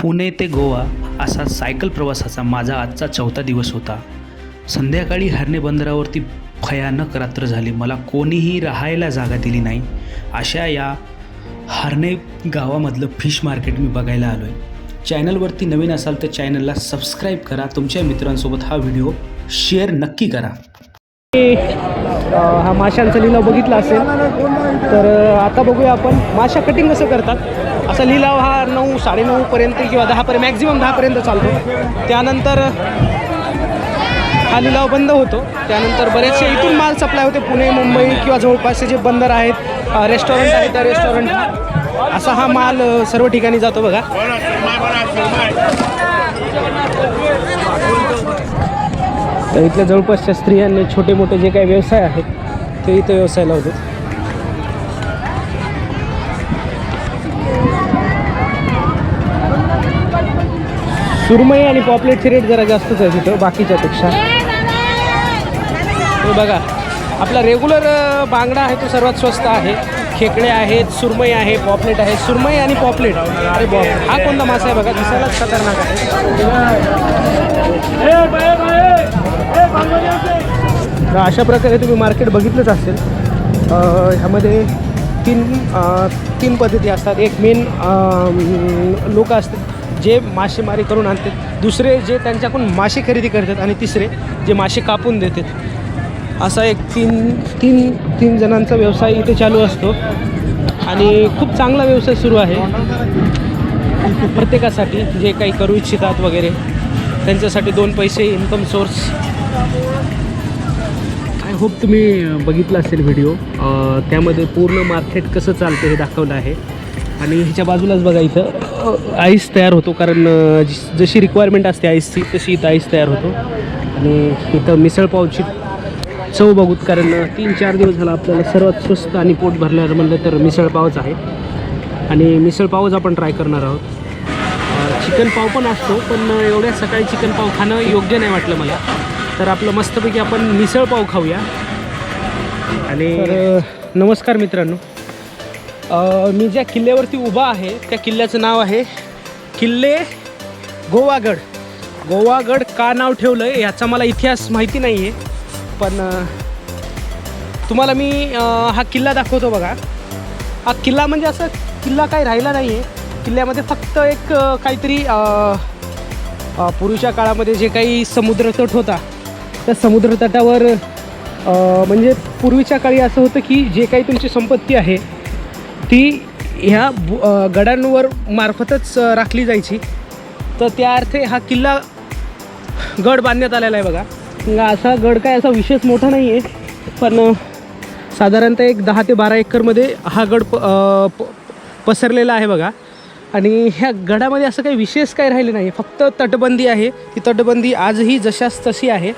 पुणे ते गोवा असा सायकल प्रवासाचा माझा आजचा चौथा दिवस होता. संध्याकाळी हरणे बंदरावरती भयानक रात्र झाली. मला कोणीही राहायला जागा दिली नाही. अशा या हरणे गावामधलं फिश मार्केट मी बघायला आलो आहे चॅनलवरती नवीन असाल तर चॅनलला सबस्क्राईब करा. तुमच्या मित्रांसोबत हा व्हिडिओ शेअर नक्की करा. हा माशांचा लिलाव बघितला असेल. तर आता बघूया आपण. माशा कटिंग कसं करतात? असा लिलाव हा नऊ साडेनऊपर्यंत किंवा दहापर्यंत मॅक्झिमम दहापर्यंत चालतो. त्यानंतर हा लिलाव बंद होतो. त्यानंतर बरेचसे इथून माल सप्लाय होते. पुणे मुंबई किंवा जवळपासचे जे बंदर आहेत रेस्टॉरंट आहेत त्या रेस्टॉरंट असा हा माल सर्व ठिकाणी जातो बघा. तर इथल्या जवळपासच्या स्त्रियांनी छोटे मोठे जे काही व्यवसाय आहेत ते इथं व्यवसाय लावतात सुरमई आणि पॉपलेटचे रेट जरा जास्तच आहे तिथं बाकीच्यापेक्षा. हे बघा आपला रेग्युलर बांगडा आहे तो सर्वात स्वस्त आहे. खेकडे आहेत सुरमई आहे पॉपलेट आहे. सुरमई आणि पॉपलेट. अरे बॉप हा कोणता मासा आहे बघा? दिसायलाच खतरनाक आहे. तर अशा प्रकारे तुम्ही मार्केट बघितलंच असेल. अ, ह्यामध्ये तीन तीन पद्धती असतात. एक मेन लोक असतात. जे मासेमारी करून आणतात दुसरे जे त्यांच्याकडून मासे खरेदी करतात आणि तिसरे जे मासे कापून देतात. असा एक तीन तीन तीन जणांचा व्यवसाय इथे चालू असतो. आणि खूप चांगला व्यवसाय सुरू आहे. प्रत्येकासाठी जे काही करू इच्छितात वगैरे त्यांच्यासाठी दोन पैसे इन्कम सोर्स आय होप तुम्ही बघितला असेल व्हिडिओ त्यामध्ये पूर्ण मार्केट कसं चालतं हे दाखवलं आहे. आणि ह्याच्या बाजूलाच बघा इथं आईस तयार होतो कारण जशी रिक्वायरमेंट असते आईसची तशी इथं आईस तयार होतो. आणि इथं मिसळपावची चव बघूत कारण तीन चार दिवस झाला आपल्याला सर्वात स्वस्त आणि पोट भरल्यावर म्हणलं तर मिसळपावच आहे. आणि मिसळपावच आपण ट्राय करणार आहोत. चिकन पाव पण असतो पण एवढ्या सकाळी चिकन पाव खाणं योग्य नाही वाटलं मला. तर आपलं मस्तपैकी आपण मिसळ पाव खाऊया. आणि नमस्कार मित्रांनो. मी ज्या किल्ल्यावरती उभा आहे त्या किल्ल्याचं नाव आहे किल्ले गोवागड. गोवागड का नाव ठेवलं आहे याचा मला इतिहास माहिती नाही आहे पण तुम्हाला मी हा किल्ला दाखवतो बघा. हा किल्ला म्हणजे असं किल्ला काही राहिला नाही आहे किल्ल्यामध्ये फक्त एक काहीतरी पूर्वीच्या काळामध्ये जे काही समुद्रतट होता त्या समुद्रतटावर म्हणजे पूर्वीच्या काळी असं होतं की जे काही तुमची संपत्ती आहे ती ह्या बु- गडांवर मार्फतच राखली जायची. तर त्या अर्थे हा किल्ला गड बांधण्यात आलेला आहे बघा. असा गड काय असा विशेष मोठा नाही आहे पण साधारणतः एक दहा ते बारा एकरमध्ये हा गड प प- पसरलेला आहे बघा. आणि ह्या गडामध्ये असं काही विशेष काही राहिले नाही फक्त तटबंदी आहे. ती तटबंदी आजही जशाच तशी आहे.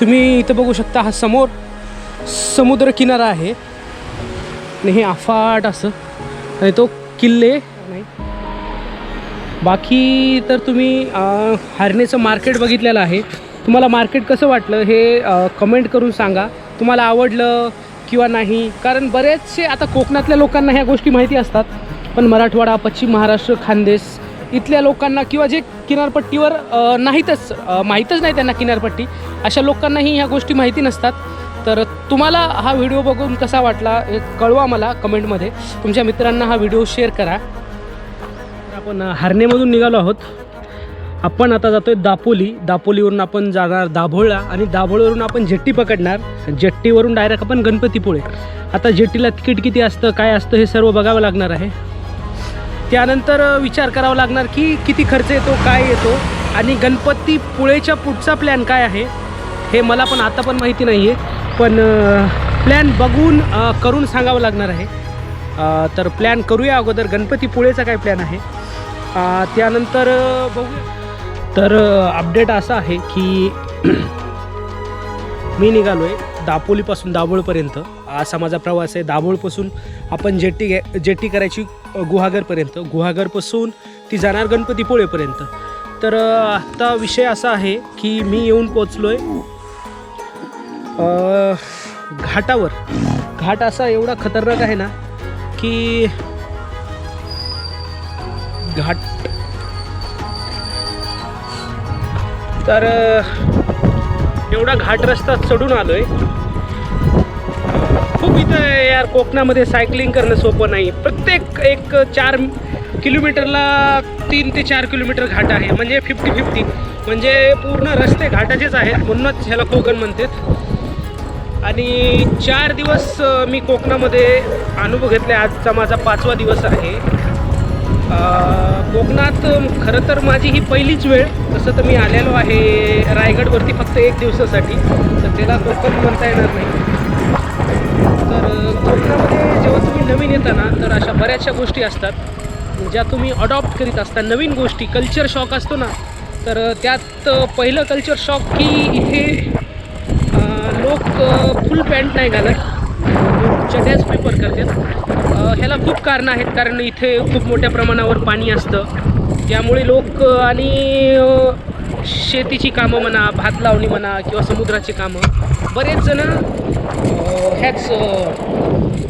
तुम्ही इथं बघू शकता हा समोर समुद्र किनारा आहे. आणि हे अफाट असं. आणि तो किल्ले नाही. बाकी तर तुम्ही हरणेचं मार्केट बघितलेलं आहे. तुम्हाला मार्केट कसं वाटलं हे कमेंट करून सांगा. तुम्हाला आवडलं किंवा नाही? कारण बरेचसे आता कोकणातल्या लोकांना ह्या गोष्टी माहिती असतात. पण मराठवाडा पश्चिम महाराष्ट्र खानदेश इथल्या लोकांना किंवा जे किनारपट्टीवर नाहीतच माहीतच नाही त्यांना किनारपट्टी अशा लोकांनाही ह्या गोष्टी माहिती नसतात. तर तुम्हाला हा व्हिडिओ बघून कसा वाटला हे कळवा मला कमेंटमध्ये. तुमच्या मित्रांना हा व्हिडिओ शेअर करा. आपण अ, निघालो आहोत. आपण आता जातोय दापोली. दापोलीवरून आपण जाणार दाभोळला आणि दाभोळवरून आपण जेट्टी पकडणार. जेट्टीवरून डायरेक्ट आपण गणपतीपुळे. आता जेट्टीला तिकीट किती असतं काय असतं हे सर्व बघावं लागणार आहे. त्यानंतर विचार करावा लागणार की किती खर्च येतो काय येतो आणि गणपतीपुळेच्या पुढचा प्लॅन काय आहे हे मला पण आता पण माहिती नाही आहे पण प्लॅन बघून करून सांगावं लागणार आहे. तर प्लॅन करूया अगोदर. गणपतीपुळेचा काय प्लॅन आहे? त्यानंतर बघूया. तर अपडेट असा आहे की मी निघालो आहे दापोलीपासून दाभोळपर्यंत. असा माझा प्रवास आहे. दाभोळपासून आपण जेट्टी घ्या जेट्टी करायची गुहागरपर्यंत. गुहागरपासून ती जाणार गणपतीपुळेपर्यंत तर आत्ता विषय असा आहे की मी येऊन पोचलो आहे घाटावर. घाट असा एवढा खतरनाक आहे ना की घाट तर एवढा घाट रस्ता चढून आलो आहे खूप इथं यार कोकणामध्ये सायकलिंग करणं सोपं नाही. प्रत्येक एक चार किलोमीटरला तीन ते चार किलोमीटर घाट आहे. म्हणजे फिफ्टी फिफ्टी म्हणजे पूर्ण रस्ते घाटाचेच आहेत. म्हणूनच ह्याला कोकण म्हणतात. आणि चार दिवस मी कोकणामध्ये अनुभव घेतले आजचा माझा पाचवा दिवस आहे. कोकणात खरं तर माझी ही पहिलीच वेळ. तसं तर मी आलेलो आहे रायगडवरती फक्त एक दिवसासाठी. तर त्याला कोकण म्हणता येणार नाही. तर कोकणामध्ये जेव्हा तुम्ही नवीन येता ना तर अशा बऱ्याचशा गोष्टी असतात. ज्या तुम्ही अडॉप्ट करीत असता. नवीन गोष्टी कल्चर शॉक असतो ना तर त्यात पहिलं कल्चर शॉक की इथे फुल पॅन्ट नाही घालत. चड्याच प्रिफर करतात ह्याला खूप कारणं आहेत कारण इथे खूप मोठ्या प्रमाणावर पाणी असतं. त्यामुळे लोक आणि शेतीची कामं म्हणा भात लावणी म्हणा किंवा समुद्राची कामं बरेच जण ह्याच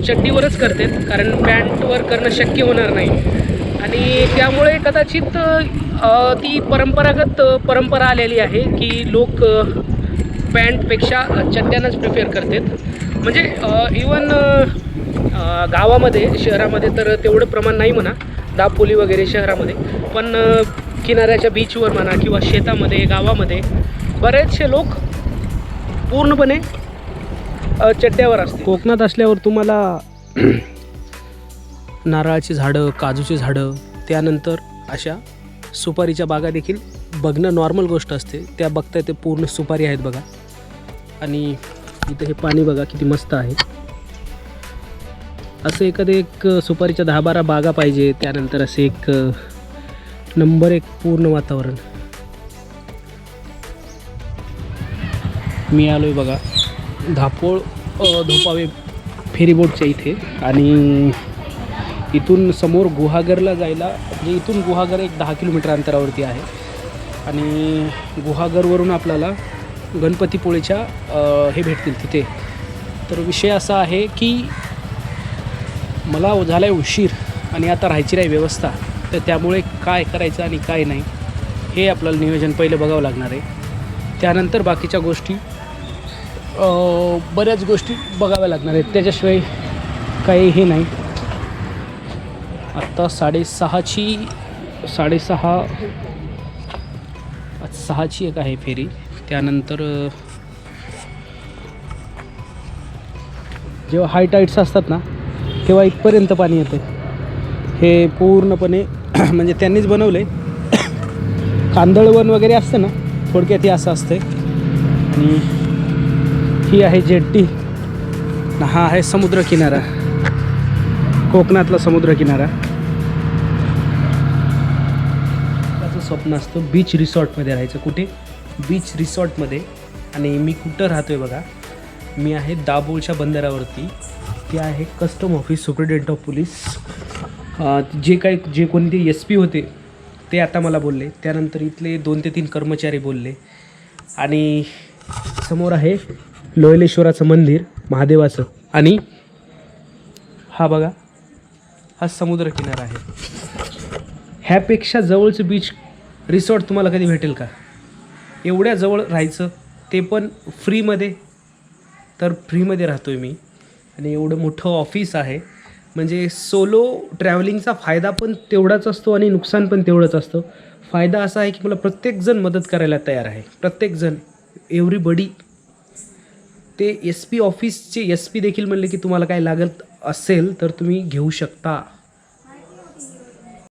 चड्डीवरच करतात कारण पॅन्टवर करणं शक्य होणार नाही. आणि त्यामुळे कदाचित ती परंपरागत परंपरा आलेली आहे की लोक पॅन्टपेक्षा चड्ड्यानंच प्रिफेअर करतात. म्हणजे इवन गावामध्ये शहरामध्ये तर तेवढं प्रमाण नाही म्हणा. दापोली वगैरे शहरामध्ये. पण किनाऱ्याच्या बीचवर म्हणा किंवा शेतामध्ये गावामध्ये बरेचसे लोक पूर्णपणे चड्ड्यावर असतात कोकणात असल्यावर तुम्हाला नारळाची झाडं काजूची झाडं त्यानंतर अशा सुपारीच्या बागा देखील बघणं नॉर्मल गोष्ट असते. त्या बघता ते पूर्ण सुपारी आहेत बघा. आणि इथं हे पाणी बघा किती मस्त आहे. असं एखादं एक सुपारीच्या दहा बारा बागा पाहिजे त्यानंतर असे एक नंबर एक पूर्ण वातावरण. मी आलो आहे बघा धापोळ धोपावे फेरीबोटच्या इथे. आणि इथून समोर गुहागरला जायला म्हणजे इथून गुहागर एक दहा किलोमीटर अंतरावरती आहे. आणि गुहागरवरून आपल्याला गणपतीपुळेच्या हे भेटतील तिथे. तर विषय असा आहे की मला झाला आहे उशीर आणि आता राहायची नाही व्यवस्था तर त्यामुळे काय करायचं आणि काय नाही हे आपल्याला नियोजन पहिलं बघावं लागणार आहे. त्यानंतर बाकीच्या गोष्टी बऱ्याच गोष्टी बघाव्या लागणार आहेत. त्याच्याशिवाय काही हे नाही. आत्ता साडेसहाची साडेसहा आज सहाची एक आहे फेरी. त्यानंतर जेव्हा हाय टाईट्स असतात ना तेव्हा इथपर्यंत पाणी येतं. हे पूर्णपणे म्हणजे त्यांनीच बनवलं आहे कांदळवन वगैरे असतं ना थोडक्यात हे असं असतं आणि ही आहे जेट्टी. हा आहे समुद्रकिनारा. कोकणातला समुद्रकिनारा. त्याचं स्वप्न असतं बीच रिसॉर्टमध्ये राहायचं कुठे? बीच रिसॉर्टमध्ये आणि मी कुठं राहतो आहे बघा मी आहे दाबोळच्या बंदरावरती. ते आहे custom office superintendent of police जे काही जे कोणते एस पी होते ते आता मला बोलले. त्यानंतर इथले दोन ते तीन कर्मचारी बोलले. आणि समोर आहे लोयलेश्वराचं मंदिर महादेवाचं. आणि हा बघा हा समुद्रकिनारा आहे. ह्यापेक्षा जवळचं बीच रिसॉर्ट तुम्हाला कधी भेटेल का? एवढ्या जवळ राहायचं ते पण फ्रीमध्ये. तर फ्रीमध्ये राहतो आहे मी. आणि एवढं मोठं ऑफिस आहे. म्हणजे सोलो ट्रॅव्हलिंगचा फायदा पण तेवढाच असतो आणि नुकसान पण तेवढंच असतं. फायदा असा आहे की मला प्रत्येकजण मदत करायला तयार आहे. प्रत्येकजण. एव्हरीबडी. ते एस पी ऑफिसचे एस पी देखील म्हणले की तुम्हाला काय लागत असेल तर तुम्ही घेऊ शकता.